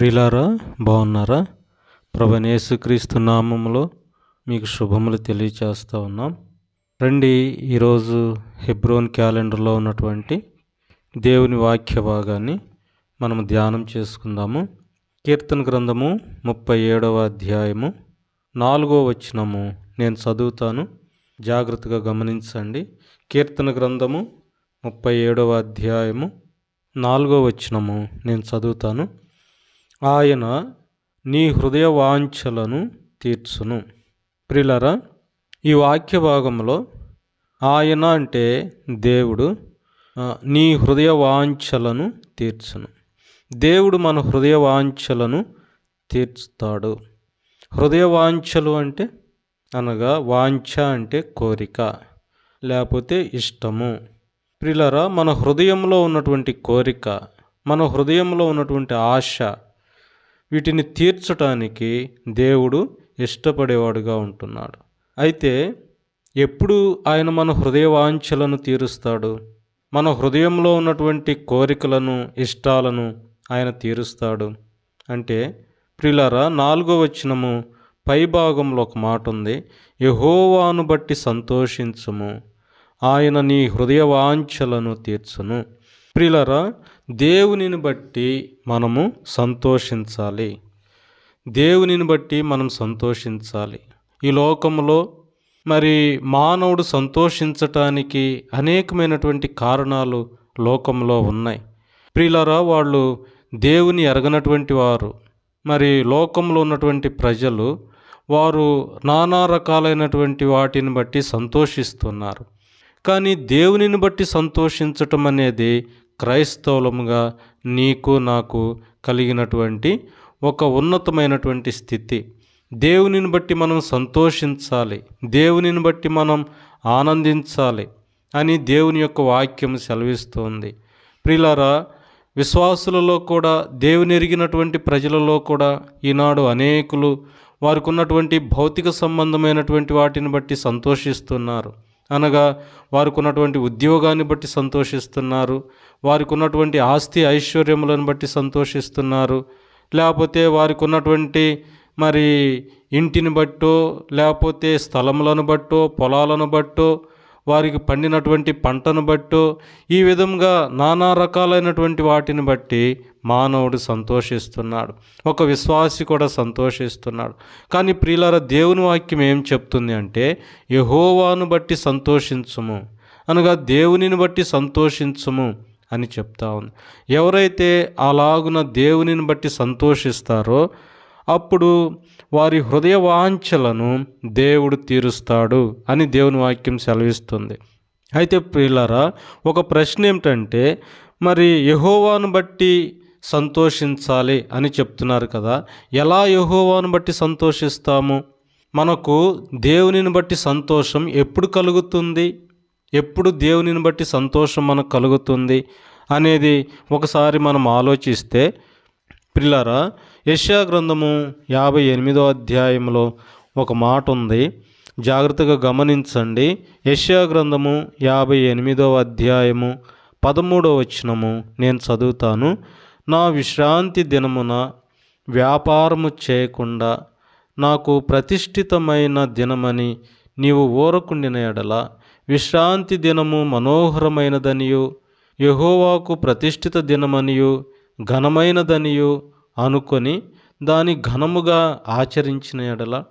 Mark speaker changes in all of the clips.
Speaker 1: ప్రిలారా బాగున్నారా? ప్రభనేసుక్రీస్తు నామములో మీకు శుభములు తెలియచేస్తూ ఉన్నాం. రండి ఈరోజు హెబ్రోన్ క్యాలెండర్లో ఉన్నటువంటి దేవుని వాక్య భాగాన్ని మనం ధ్యానం చేసుకుందాము. కీర్తన గ్రంథము ముప్పై ఏడవ అధ్యాయము నాలుగో వచనము. నేను చదువుతాను. జాగ్రత్తగా గమనించండి. కీర్తన గ్రంథము ముప్పై ఏడవ అధ్యాయము నాలుగో వచనము. నేను చదువుతాను. ఆయన నీ హృదయ వాంఛలను తీర్చును. ప్రిలరా ఈ వాక్య భాగంలో ఆయన అంటే దేవుడు నీ హృదయ వాంఛలను తీర్చును. దేవుడు మన హృదయ వాంఛలను తీర్చుతాడు. హృదయ వాంఛలు అంటే అనగా వాంఛ అంటే కోరిక లేకపోతే ఇష్టము. ప్రిలరా మన హృదయంలో ఉన్నటువంటి కోరిక మన హృదయంలో ఉన్నటువంటి ఆశ వీటిని తీర్చటానికి దేవుడు ఇష్టపడేవాడుగా ఉంటున్నాడు. అయితే ఎప్పుడు ఆయన మన హృదయ వాంఛలను తీరుస్తాడు? మన హృదయంలో ఉన్నటువంటి కోరికలను ఇష్టాలను ఆయన తీరుస్తాడు. అంటే ప్రిలరా నాలుగో వచనము పై భాగంలో ఒక మాట ఉంది. యహోవాను బట్టి సంతోషించుము. ఆయన నీ హృదయ వాంఛలను తీర్చును. ప్రిలరా దేవునిని బట్టి మనము సంతోషించాలి. దేవునిని బట్టి మనం సంతోషించాలి. ఈ లోకంలో మరి మానవుడు సంతోషించటానికి అనేకమైనటువంటి కారణాలు లోకంలో ఉన్నాయి. ప్రియులరా వాళ్ళు దేవుని ఎరగనటువంటి వారు. మరి లోకంలో ఉన్నటువంటి ప్రజలు వారు నానా రకాలైనటువంటి వాటిని బట్టి సంతోషిస్తున్నారు. కానీ దేవునిని బట్టి సంతోషించటం అనేది క్రైస్తవులముగా నీకు నాకు కలిగినటువంటి ఒక ఉన్నతమైనటువంటి స్థితి. దేవునిని బట్టి మనం సంతోషించాలి. దేవునిని బట్టి మనం ఆనందించాలి అని దేవుని యొక్క వాక్యం సెలవిస్తోంది. ప్రిలారా విశ్వాసులలో కూడా దేవుని ఎరిగినటువంటి ప్రజలలో కూడా ఈనాడు అనేకులు వారికి ఉన్నటువంటి భౌతిక సంబంధమైనటువంటి వాటిని బట్టి సంతోషిస్తున్నారు. అనగా వారికి ఉన్నటువంటి ఉద్యోగాన్ని బట్టి సంతోషిస్తున్నారు వారికి ఉన్నటువంటి ఆస్తి ఐశ్వర్యములను బట్టి సంతోషిస్తున్నారు లేకపోతే వారికి ఉన్నటువంటి మరి ఇంటిని బట్టో లేకపోతే స్థలములను బట్టో పొలాలను బట్టో వారికి పండినటువంటి పంటను బట్టో ఈ విధంగా నానా రకాలైనటువంటి వాటిని బట్టి మానవుడు సంతోషిస్తున్నాడు. ఒక విశ్వాసి కూడా సంతోషిస్తున్నాడు. కానీ ప్రియులార దేవుని వాక్యం ఏం చెప్తుంది అంటే యహోవాను బట్టి సంతోషించుము అనగా దేవునిని బట్టి సంతోషించుము అని చెప్తా ఉంది. ఎవరైతే అలాగున దేవునిని బట్టి సంతోషిస్తారో అప్పుడు వారి హృదయ వాంఛలను దేవుడు తీరుస్తాడు అని దేవుని వాక్యం సెలవిస్తుంది. అయితే ప్రియులారా ఒక ప్రశ్న ఏమిటంటే మరి యహోవాను బట్టి సంతోషించాలి అని చెప్తున్నారు కదా ఎలా యహోవాను బట్టి సంతోషిస్తాము? మనకు దేవునిని బట్టి సంతోషం ఎప్పుడు కలుగుతుంది? ఎప్పుడు దేవునిని బట్టి సంతోషం మనకు కలుగుతుంది? అనేది ఒకసారి మనం ఆలోచిస్తే పిల్లరా యెషయా గ్రంథము యాభై ఎనిమిదో అధ్యాయంలో ఒక మాట ఉంది. జాగ్రత్తగా గమనించండి. యెషయా గ్రంథము యాభై ఎనిమిదో అధ్యాయము పదమూడవ వచనము నేను చదువుతాను. నా విశ్రాంతి దినమున వ్యాపారము చేయకుండా నాకు ప్రతిష్ఠితమైన దినమని నీవు ఊరకుండిన ఎడల విశ్రాంతి దినము మనోహరమైనదనియు యహోవాకు ప్రతిష్ఠిత దినమనియు ఘనమైనదనియు అనుకొని దాని ఘనముగా ఆచరించిన ఎడల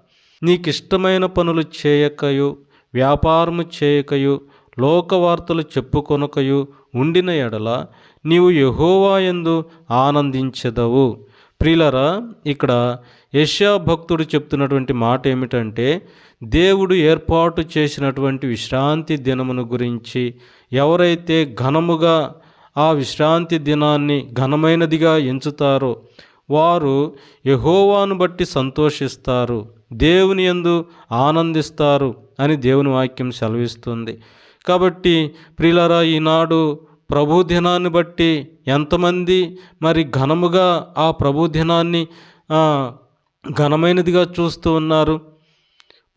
Speaker 1: నీకిష్టమైన పనులు చేయకయు వ్యాపారము చేయకయు లోకవార్తలు చెప్పుకొనకయు ఉండిన ఎడల నీవు యహోవాయందు ఆనందించెదవు. ప్రిలరా ఇక్కడ యష్యా భక్తుడు చెప్తున్నటువంటి మాట ఏమిటంటే దేవుడు ఏర్పాటు చేసినటువంటి విశ్రాంతి దినమును గురించి ఎవరైతే ఘనముగా ఆ విశ్రాంతి దినాన్ని ఘనమైనదిగా ఎంచుతారో వారు యహోవాను బట్టి సంతోషిస్తారు దేవుని ఎందు ఆనందిస్తారు అని దేవుని వాక్యం సెలవిస్తుంది. కాబట్టి ప్రియులరా ఈనాడు ప్రభు దినాన్ని బట్టి ఎంతమంది మరి ఘనముగా ఆ ప్రభు దినాన్ని ఘనమైనదిగా చూస్తూ ఉన్నారు.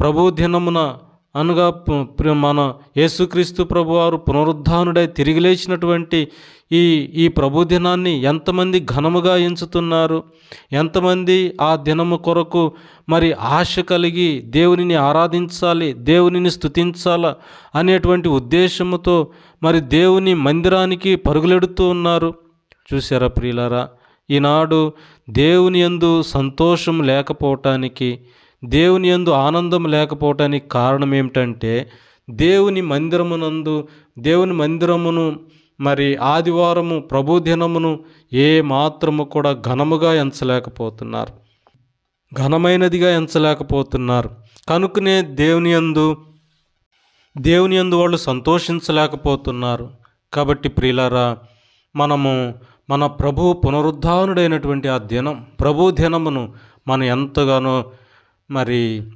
Speaker 1: ప్రభు దినమున అనగా మన యేసుక్రీస్తు ప్రభువారు పునరుద్ధానుడై తిరిగి లేచినటువంటి ఈ ఈ ప్రభు దినాన్ని ఎంతమంది ఘనముగా ఎంచుతున్నారు ఎంతమంది ఆ దినము కొరకు మరి ఆశ కలిగి దేవునిని ఆరాధించాలి దేవునిని స్థుతించాలా అనేటువంటి ఉద్దేశముతో మరి దేవుని మందిరానికి పరుగులెడుతూ ఉన్నారు. చూసారా ప్రియులారా? ఈనాడు దేవుని యందు సంతోషం లేకపోవటానికి దేవుని యందు ఆనందం లేకపోవటానికి కారణం ఏమిటంటే దేవుని మందిరమునందు దేవుని మందిరమును మరి ఆదివారము ప్రభు దినమును ఏ మాత్రము కూడా ఘనముగా ఎంచలేకపోతున్నారు. ఘనమైనదిగా ఎంచలేకపోతున్నారు. కనుకనే దేవుని యందు దేవుని యందు వాళ్ళు సంతోషించలేకపోతున్నారు. కాబట్టి ప్రియులారా మనము మన ప్రభు పునరుద్ధానుడైనటువంటి ఆ దినం ప్రభు దినమును మనం ఎంతగానో మరి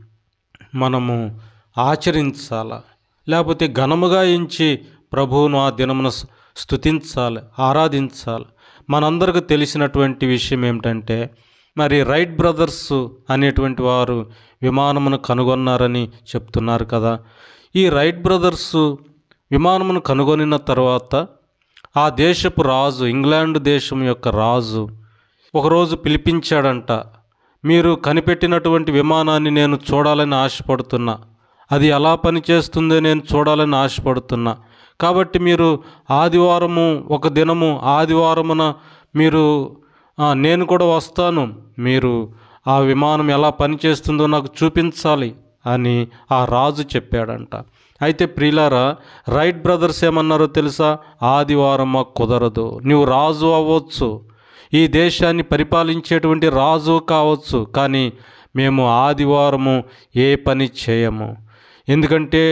Speaker 1: మనము ఆచరించాల? లేకపోతే ఘనముగా ఎంచి ప్రభువును ఆ దినమును స్థుతించాలి స్తుతించాలి ఆరాధించాలి. మనందరికి తెలిసినటువంటి విషయం ఏమిటంటే మరి రైట్ బ్రదర్స్ అనేటువంటి వారు విమానమును కనుగొన్నారని చెప్తున్నారు కదా. ఈ రైట్ బ్రదర్స్ విమానమును కనుగొనిన తర్వాత ఆ దేశపు రాజు ఇంగ్లాండ్ దేశం యొక్క రాజు ఒకరోజు పిలిపించాడంట మీరు కనిపెట్టినటువంటి విమానాన్ని నేను చూడాలని ఆశపడుతున్నా. అది ఎలా పనిచేస్తుందో నేను చూడాలని ఆశపడుతున్నా. కాబట్టి మీరు ఆదివారము ఒక దినము ఆదివారమున మీరు నేను కూడా వస్తాను. మీరు ఆ విమానం ఎలా పనిచేస్తుందో నాకు చూపించాలి అని ఆ రాజు చెప్పాడంట. అయితే ప్రియులారా రైట్ బ్రదర్స్ ఏమన్నారో తెలుసా? ఆదివారం మాకు కుదరదు. నువ్వు రాజు అవ్వచ్చు. ఈ దేశాన్ని పరిపాలించేటువంటి రాజు కావచ్చు. కానీ మేము ఆదివారము ఏ పని చేయము. ఎందుకంటే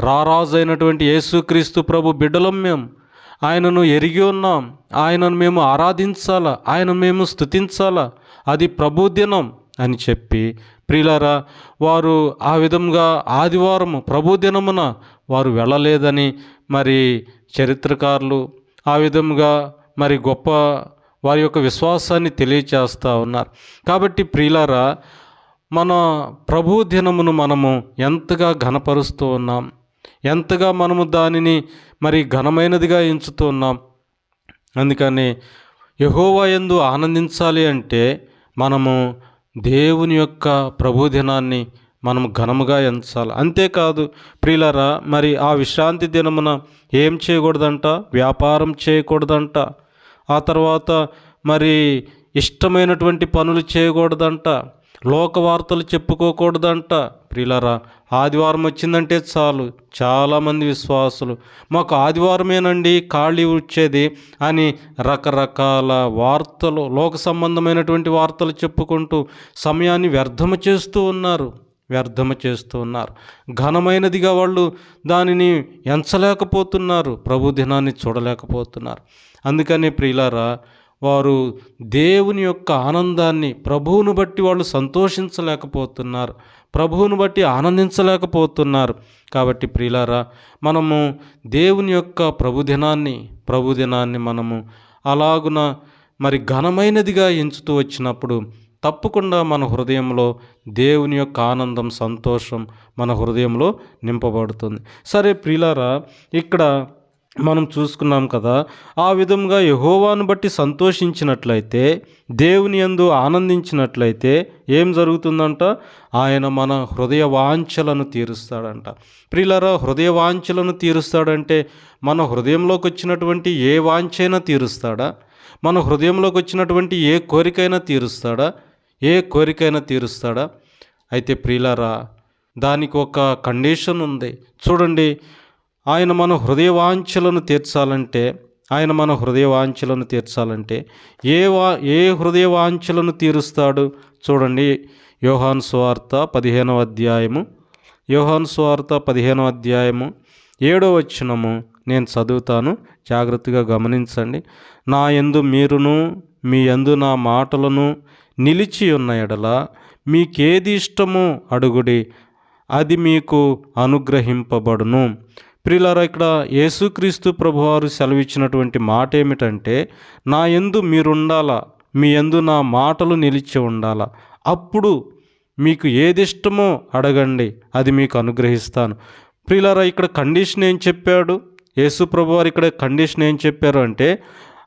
Speaker 1: రారాజు అయినటువంటి యేసుక్రీస్తు ప్రభు బిడ్డలం మేము ఆయనను ఎరిగి ఉన్నాం. ఆయనను మేము ఆరాధించాలా? ఆయన మేము స్తుతించాలా? అది ప్రభు దినం అని చెప్పి ప్రియులారా వారు ఆ విధంగా ఆదివారం ప్రభు దినమున వారు వెళ్ళలేదని మరి చరిత్రకారులు ఆ విధంగా మరి గొప్ప వారి యొక్క విశ్వాసాన్ని తెలియచేస్తూ ఉన్నారు. కాబట్టి ప్రియులారా మన ప్రభు దినమును మనము ఎంతగా ఘనపరుస్తూ ఉన్నాం? ఎంతగా మనము దానిని మరి ఘనమైనదిగా ఎంచుతున్నాం. అందుకని యహోవా ఎందు ఆనందించాలి అంటే మనము దేవుని యొక్క ప్రభుదినాన్ని మనం ఘనముగా ఎంచాలి. అంతేకాదు ప్రియులరా మరి ఆ విశ్రాంతి దినమున ఏం చేయకూడదంట? వ్యాపారం చేయకూడదంట. ఆ తర్వాత మరి ఇష్టమైనటువంటి పనులు చేయకూడదంట. లోక వార్తలు చెప్పుకోకూడదంట. ప్రిలరా ఆదివారం వచ్చిందంటే చాలు. చాలామంది విశ్వాసులు మాకు ఆదివారమేనండి ఖాళీ వచ్చేది అని రకరకాల వార్తలు లోక సంబంధమైనటువంటి వార్తలు చెప్పుకుంటూ సమయాన్ని వ్యర్థము చేస్తూ ఉన్నారు. వ్యర్థము చేస్తూ ఉన్నారు. ఘనమైనదిగా వాళ్ళు దానిని ఎంచలేకపోతున్నారు. ప్రభు దినాన్ని చూడలేకపోతున్నారు. అందుకని ప్రియులారా వారు దేవుని యొక్క ఆనందాన్ని ప్రభువును బట్టి వాళ్ళు సంతోషించలేకపోతున్నారు. ప్రభువును బట్టి ఆనందించలేకపోతున్నారు. కాబట్టి ప్రియులారా మనము దేవుని యొక్క ప్రభుదినాన్ని ప్రభుదినాన్ని మనము అలాగున మరి ఘనమైనదిగా ఎంచుతూ వచ్చినప్పుడు తప్పకుండా మన హృదయంలో దేవుని యొక్క ఆనందం సంతోషం మన హృదయంలో నింపబడుతుంది. సరే ప్రియులారా ఇక్కడ మనం చూసుకున్నాం కదా ఆ విధంగా యహోవాను బట్టి సంతోషించినట్లయితే దేవుని యందు ఆనందించినట్లయితే ఏం జరుగుతుందంట? ఆయన మన హృదయ వాంఛలను తీరుస్తాడంట. ప్రియులరా హృదయ వాంఛలను తీరుస్తాడంటే మన హృదయంలోకి వచ్చినటువంటి ఏ వాంఛైనా తీరుస్తాడా? మన హృదయంలోకి వచ్చినటువంటి ఏ కోరికైనా తీరుస్తాడా? ఏ కోరికైనా తీరుస్తాడా? అయితే ప్రియులారా దానికి ఒక కండిషన్ ఉంది. చూడండి ఆయన మన హృదయ వాంఛలను తీర్చాలంటే ఆయన మన హృదయ వాంఛలను తీర్చాలంటే ఏ వా ఏ హృదయవాంఛలను తీరుస్తాడు చూడండి. యోహాన్ స్వార్త పదిహేనవ అధ్యాయము. యోహాన్ స్వార్త పదిహేనవ అధ్యాయము ఏడో వచ్చినము నేను చదువుతాను. జాగ్రత్తగా గమనించండి. నా యందు మీరును మీ ఎందు నా మాటలను నిలిచి ఉన్న ఎడల మీకేది ఇష్టమో అడుగుడి అది మీకు అనుగ్రహింపబడును. ప్రియులారా ఇక్కడ యేసుక్రీస్తు ప్రభువారు సెలవిచ్చినటువంటి మాట ఏమిటంటే నా యందు మీరుండాలా? మీ ఎందు నా మాటలు నిలిచి ఉండాలా? అప్పుడు మీకు ఏది ఇష్టమో అడగండి అది మీకు అనుగ్రహిస్తాను. ప్రియులారా ఇక్కడ కండిషన్ ఏం చెప్పాడు? యేసు ప్రభువారు ఇక్కడ కండిషన్ ఏం చెప్పారు అంటే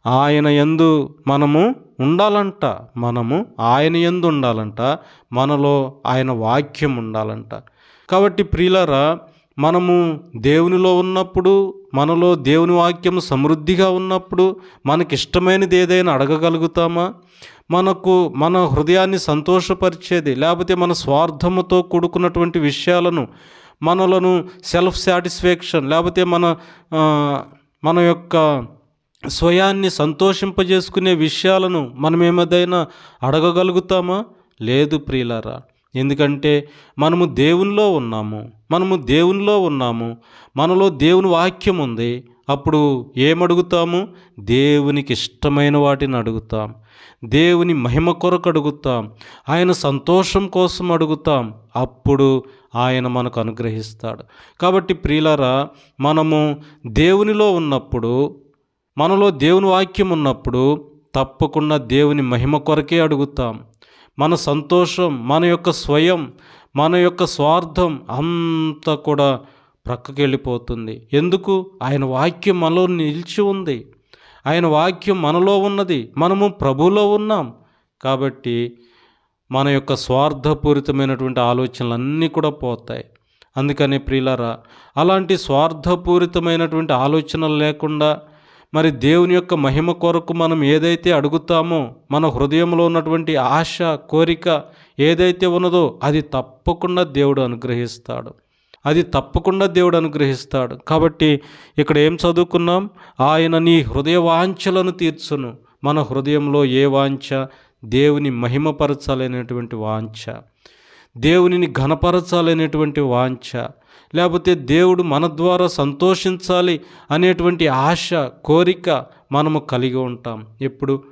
Speaker 1: ఆయన ఎందు మనము ఉండాలంట మనము ఆయన ఎందు ఉండాలంట మనలో ఆయన వాక్యం ఉండాలంట. కాబట్టి ప్రియులారా మనము దేవునిలో ఉన్నప్పుడు మనలో దేవుని వాక్యం సమృద్ధిగా ఉన్నప్పుడు మనకి ఇష్టమైనది ఏదైనా అడగగలుగుతామా? మనకు మన హృదయాన్ని సంతోషపరిచేది లేకపోతే మన స్వార్థముతో కూడుకున్నటువంటి విషయాలను మనలను సెల్ఫ్ సాటిస్ఫాక్షన్ లేకపోతే మన మన యొక్క స్వయాన్ని సంతోషింపజేసుకునే విషయాలను మనం ఏమేదైనా అడగగలుగుతామా? లేదు ప్రియులారా. ఎందుకంటే మనము దేవునిలో ఉన్నాము మనము దేవునిలో ఉన్నాము మనలో దేవుని వాక్యం ఉంది. అప్పుడు ఏమడుగుతాము? దేవునికి ఇష్టమైన వాటిని అడుగుతాం. దేవుని మహిమ కొరకు అడుగుతాం. ఆయన సంతోషం కోసం అడుగుతాం. అప్పుడు ఆయన మనకు అనుగ్రహిస్తాడు. కాబట్టి ప్రియులరా మనము దేవునిలో ఉన్నప్పుడు మనలో దేవుని వాక్యం ఉన్నప్పుడు తప్పకుండా దేవుని మహిమ కొరకే అడుగుతాం. మన సంతోషం మన యొక్క స్వయం మన యొక్క స్వార్థం అంతా కూడా ప్రక్కకి వెళ్ళిపోతుంది ఎందుకు? ఆయన వాక్యం మనలో నిలిచి ఉంది. ఆయన వాక్యం మనలో ఉన్నది. మనము ప్రభులో ఉన్నాం. కాబట్టి మన యొక్క స్వార్థపూరితమైనటువంటి ఆలోచనలన్నీ కూడా పోతాయి. అందుకని ప్రియులరా అలాంటి స్వార్థపూరితమైనటువంటి ఆలోచనలు లేకుండా మరి దేవుని యొక్క మహిమ కొరకు మనం ఏదైతే అడుగుతామో మన హృదయంలో ఉన్నటువంటి ఆశ కోరిక ఏదైతే ఉన్నదో అది తప్పకుండా దేవుడు అనుగ్రహిస్తాడు. అది తప్పకుండా దేవుడు అనుగ్రహిస్తాడు. కాబట్టి ఇక్కడ ఏం చదువుకున్నాం? ఆయన నీ హృదయ వాంఛలను తీర్చును. మన హృదయంలో ఏ వాంఛ? దేవుని మహిమపరచాలనేటువంటి వాంఛ. దేవునిని ఘనపరచాలనేటువంటి వాంఛ. లేకపోతే దేవుడు మన ద్వారా సంతోషించాలి అనేటువంటి ఆశ కోరిక మనము కలిగి ఉంటాం. ఎప్పుడు?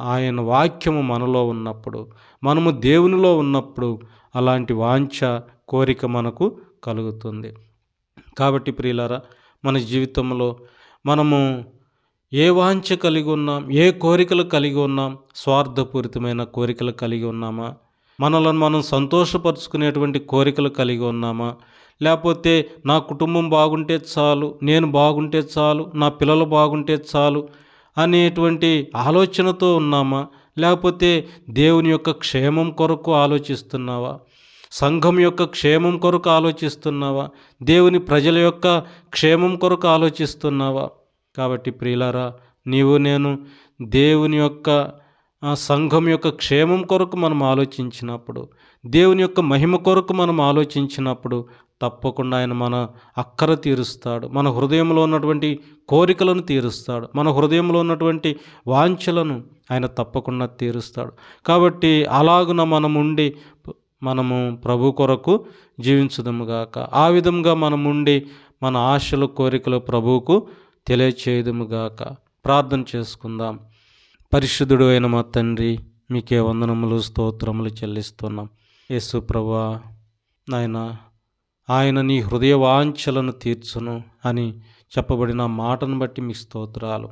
Speaker 1: ఆయన వాక్యము మనలో ఉన్నప్పుడు మనము దేవునిలో ఉన్నప్పుడు అలాంటి వాంఛ కోరిక మనకు కలుగుతుంది. కాబట్టి ప్రియులారా మన జీవితంలో మనము ఏ వాంఛ కలిగి ఉన్నాం ఏ కోరికలు కలిగి ఉన్నాం స్వార్థపూరితమైన కోరికలు కలిగి ఉన్నామా? మనలను మనం సంతోషపరుచుకునేటువంటి కోరికలు కలిగి ఉన్నామా? లేకపోతే నా కుటుంబం బాగుంటే చాలు నేను బాగుంటే చాలు నా పిల్లలు బాగుంటే చాలు అనేటువంటి ఆలోచనతో ఉన్నామా? లేకపోతే దేవుని యొక్క క్షేమం కొరకు ఆలోచిస్తున్నావా? సంఘం యొక్క క్షేమం కొరకు ఆలోచిస్తున్నావా? దేవుని ప్రజల యొక్క క్షేమం కొరకు ఆలోచిస్తున్నావా? కాబట్టి ప్రియులారా నీవు నేను దేవుని యొక్క సంఘం యొక్క క్షేమం కొరకు మనం ఆలోచించినప్పుడు దేవుని యొక్క మహిమ కొరకు మనం ఆలోచించినప్పుడు తప్పకుండా ఆయన మన అక్కర తీరుస్తాడు. మన హృదయంలో ఉన్నటువంటి కోరికలను తీరుస్తాడు. మన హృదయంలో ఉన్నటువంటి వాంఛలను ఆయన తప్పకుండా తీరుస్తాడు. కాబట్టి అలాగున మనం ఉండి మనము ప్రభు కొరకు జీవించుదముగాక ఆ విధంగా మనం ఉండి మన ఆశలు కోరికలు ప్రభువుకు తెలియచేయదుముగాక ప్రార్థన చేసుకుందాం. పరిశుద్ధుడు అయిన మా తండ్రి మీకే వందనములు స్తోత్రములు చెల్లిస్తున్నాం. యేసు ప్రభా నాయన ఆయన నీ హృదయ వాంఛలను తీర్చును అని చెప్పబడిన మాటను బట్టి మీ స్తోత్రాలు.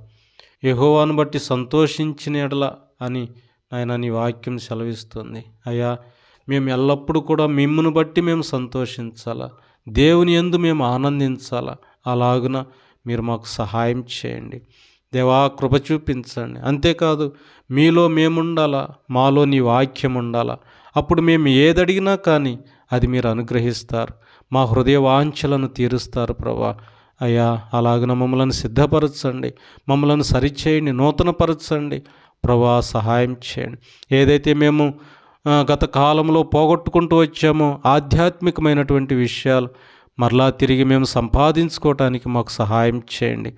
Speaker 1: యహోవాను బట్టి సంతోషించిన ఎడల అని ఆయన నీ వాక్యం సెలవిస్తుంది. అయ్యా మేము ఎల్లప్పుడూ కూడా మిమ్మును బట్టి మేము సంతోషించాలా. దేవుని ఎందు మేము ఆనందించాలా. అలాగున మీరు మాకు సహాయం చేయండి. దేవా కృప చూపించండి. అంతేకాదు మీలో మేముండాలా? మాలో నీ వాక్యం ఉండాలా? అప్పుడు మేము ఏదడిగినా కానీ అది మీరు అనుగ్రహిస్తారు. మా హృదయ వాంఛలను తీరుస్తారు ప్రభా. అయ్యా అలాగన మమ్మల్ని సిద్ధపరచండి. మమ్మల్ని సరిచేయండి నూతనపరచండి. ప్రభా సహాయం చేయండి. ఏదైతే మేము గత కాలంలో పోగొట్టుకుంటూ వచ్చామో ఆధ్యాత్మికమైనటువంటి విషయాలు మరలా తిరిగి మేము సంపాదించుకోవటానికి మాకు సహాయం చేయండి.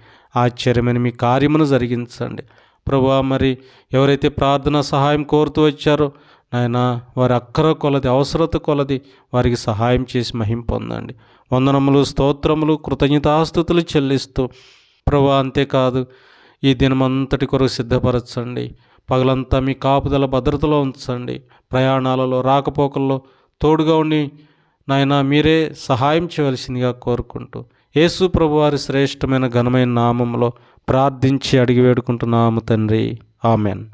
Speaker 1: ఆశ్చర్యమైన మీ కార్యమును జరిగించండి. ప్రభా మరి ఎవరైతే ప్రార్థన సహాయం కోరుతూ వచ్చారో నాయన వారి అక్కర కొలది అవసరత కొలది వారికి సహాయం చేసి మహిం పొందండి. వందనములు స్తోత్రములు కృతజ్ఞతాస్థుతులు చెల్లిస్తూ ప్రభా అంతేకాదు ఈ దినమంతటి కొరకు సిద్ధపరచండి. పగలంతా మీ కాపుదల భద్రతలో ఉంచండి. ప్రయాణాలలో రాకపోకల్లో తోడుగా ఉండి నాయన మీరే సహాయం చేయవలసిందిగా కోరుకుంటూ యేసు ప్రభువారి శ్రేష్టమైన ఘనమైన నామంలో ప్రార్థించి అడిగి వేడుకుంటున్నాము తండ్రి. ఆమెన్.